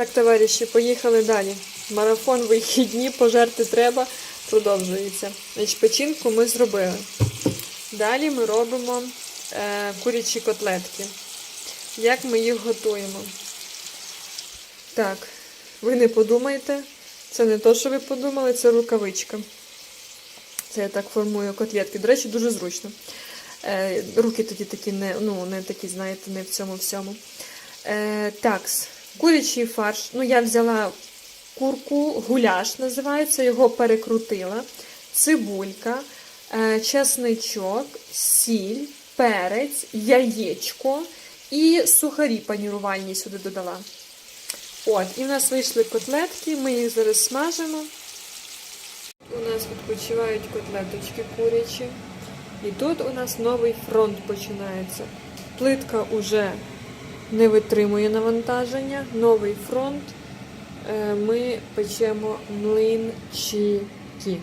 Так, товариші, поїхали далі. Марафон вихідні, пожерти треба, продовжується. Значить, печінку ми зробили. Далі ми робимо е, курячі котлетки. Як ми їх готуємо? Так, ви не подумайте, це не то, що ви подумали, це рукавичка. Це я так формую котлетки. До речі, дуже зручно. Е, руки тоді такі не, ну, не такі, знаєте, не в цьому всьому. Е, такс, курячий фарш. Ну, я взяла курку, гуляш називається, його перекрутила. Цибулька, е, чесничок, сіль, перець, яєчко і сухарі панірувальні сюди додала. От, і в нас вийшли котлетки, ми їх зараз смажимо. У нас відпочивають котлеточки курячі. І тут у нас новий фронт починається. Плитка уже не витримує навантаження. Новий фронт. Е, Ми печемо млинчики.